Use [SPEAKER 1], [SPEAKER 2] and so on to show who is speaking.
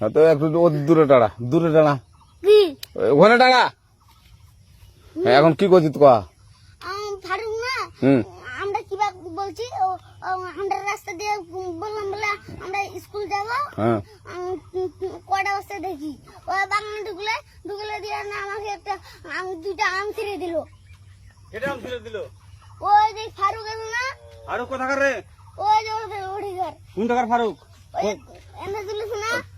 [SPEAKER 1] তো একটু ও দূরে টাড়া দূরে টাড়া
[SPEAKER 2] কি?
[SPEAKER 1] ওখানে টাড়া হ্যাঁ, এখন কি করছিস কয়া
[SPEAKER 2] আম, ফারুক না আমরা কিবা বলছি আমরা রাস্তা দিয়ে বললাম বলে আমরা স্কুল যাব।
[SPEAKER 1] হ্যাঁ।
[SPEAKER 2] আম, কটা বস্তা দেখি। ও বাগানে ঢুকলে ঢুকলে দিয়ে না আমাকে একটা আম দুইটা আম ছিঁড়ে দিল।
[SPEAKER 3] এটা আম ছিঁড়ে দিল?
[SPEAKER 2] ওই যে ফারুক আছে না।
[SPEAKER 3] আরও কোথাকার রে?
[SPEAKER 2] ওই যে ওদের ওড়িঘর
[SPEAKER 3] কোন টাকার ফারুক
[SPEAKER 2] এনে তুলিস না